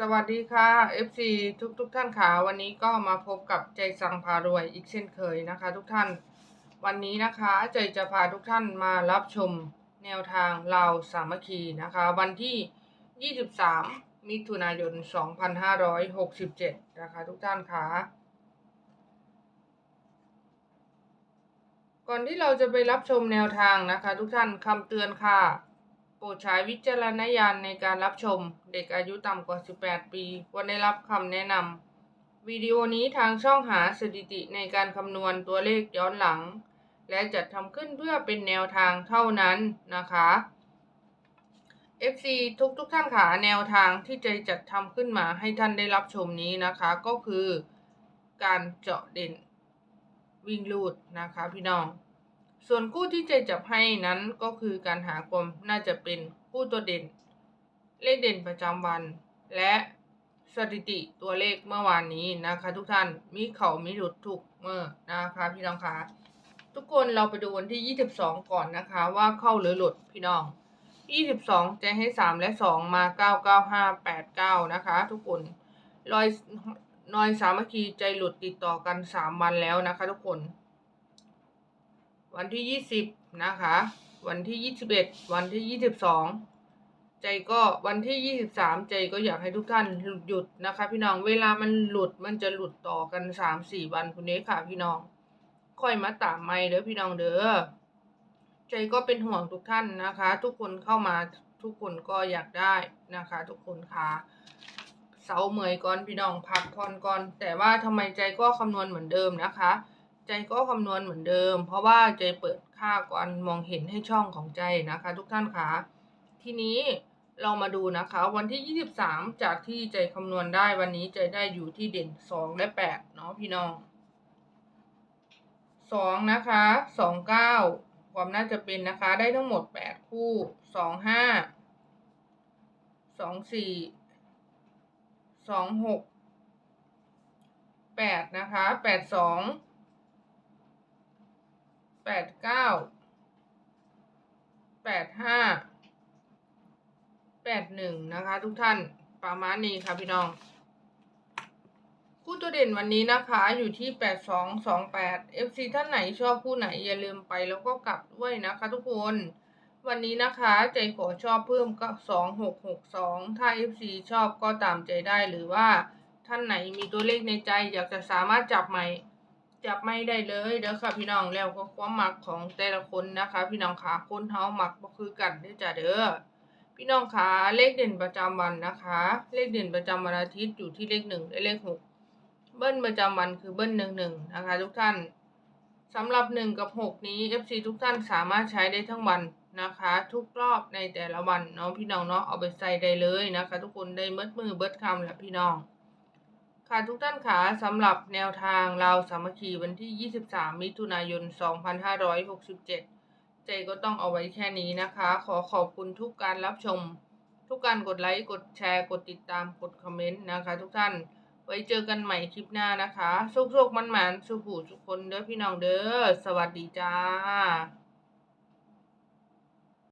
สวัสดีค่ะ FC ทุกทุกๆท่านค่ะวันนี้ก็มาพบกับใจสังพารวยอีกเช่นเคยนะคะ ทุกท่าน วันนี้นะคะใจจะพาทุกท่านมารับชมแนวทางลาวสามัคคีนะคะ วันที่ 23 มิถุนายน 2567 นะคะ ทุกท่านค่ะก่อนที่เราจะไปรับชมแนวทางนะคะ ทุกท่านคำเตือนค่ะ รดใช้วิจารณญาณในการรับชม เด็กอายุต่ำกว่า 18 ปีควรได้รับคำแนะนำวิดีโอนี้ทางช่องหาสถิติในการคำนวณตัวเลขย้อนหลัง และจัดทำขึ้นเพื่อเป็นแนวทางเท่านั้นนะคะ FC ทุกทุกท่านค่ะแนวทางที่ใจจัดทำขึ้นมาให้ท่านได้รับชมนี้นะคะ ก็คือการเจาะเด่นวิ่งลูดนะคะพี่น้อง ส่วนคู่ที่ใจจับให้นั้นก็คือการหากลมน่าจะเป็นคู่ตัวเด่น เลขเด่นประจำวัน และสถิติตัวเลขเมื่อวานนี้นะคะทุกท่านมีเขามีหลุดถูกเมื่อนะคะพี่น้องคะทุกคนเราไปดูวันที่ 22 ก่อนนะคะว่าเข้าหรือหลุดพี่น้อง 22 จะให้ 3 และ 2 มา 99589 นะคะ ทุกคนรอยนอยสามัคคีใจหลุดติดต่อกัน 3 วันแล้วนะคะ ทุกคน วันที่ยี่สิบนะคะ วันที่ยี่สิบเอ็ดวันที่ยี่สิบสองใจก็วันที่ยี่สิบสามใจก็อยากให้ทุกท่านหยุดนะคะ พี่น้องเวลามันหลุดมันจะหลุดต่อกันสามสี่วันคุณเนี้ค่ะพี่น้อง ค่อยมาตามไม่เด้อพี่น้องเด้อใจก็เป็นห่วงทุกท่านนะคะ ทุกคนเข้ามาทุกคนก็อยากได้นะคะ ทุกคนค่ะเสาเมยก่อนพี่น้องพักผ่อนก่อน แต่ว่าทำไมใจก็คำนวณเหมือนเดิมนะคะ ใจก็คำนวณเหมือนเดิม เพราะว่าใจเปิดค่าก่อนมองเห็นให้ช่องของใจนะคะ ทุกท่านคะทีนี้เรามาดูนะคะ วันที่ 23 จากที่ใจคำนวณได้วันนี้ใจได้อยู่ที่เด่น 2 และ 8 เนาะพี่น้อง 2 นะคะ 29 ความน่าจะเป็นนะคะ ได้ทั้งหมด 8 คู่ 25 24 26 8 นะคะ 82 แปดเก้าแปดห้าแปดหนึ่งนะคะ ทุกท่านประมาณนี้ค่ะพี่น้อง คู่ตัวเด่นวันนี้นะคะอยู่ที่แปดสองสองแปด FC ท่านไหนชอบคู่ไหนอย่าลืมไปแล้วก็กลับด้วยนะคะทุกคนวันนี้นะคะใจขอชอบเพิ่มก็สองหกหกสองถ้า FC ชอบก็ตามใจได้หรือว่าท่านไหนมีตัวเลขในใจอยากจะสามารถจับใหม่ จับไม่ได้เลยเด้อค่ะ พี่น้องแล้วก็ความหมักของแต่ละคนนะคะ พี่น้องขาคนเฮาหมักบ่คือกันเด้อจ้ะเด้อพี่น้องขาเลขเด่นประจำวันนะคะ เลขเด่นประจำวันอาทิตย์อยู่ที่เลขหนึ่งและเลขหกเบิ้ลประจำวันคือเบิ้ลหนึ่งหนึ่งนะคะ ทุกท่านสำหรับหนึ่งกับหกนี้ FC ทุกท่านสามารถใช้ได้ทั้งวันนะคะ ทุกรอบในแต่ละวันเนาะพี่น้องเนาะเอาไปใส่ได้เลยนะคะ ทุกคนได้เบิดมือเบิดคำแหละพี่น้อง ค่ะทุกท่านคะสำหรับแนวทางเราสามัคคีวันที่ 23 มิถุนายน 2567ใจก็ต้องเอาไว้แค่นี้นะคะ ขอขอบคุณทุกการรับชม ทุกการกดไลค์ กดแชร์ กดติดตาม กดคอมเมนต์นะคะ ทุกท่าน ไว้เจอกันใหม่คลิปหน้านะคะโชคๆมันๆสุขหูทุกคนเด้อพี่น้องเด้อ สวัสดีจ้า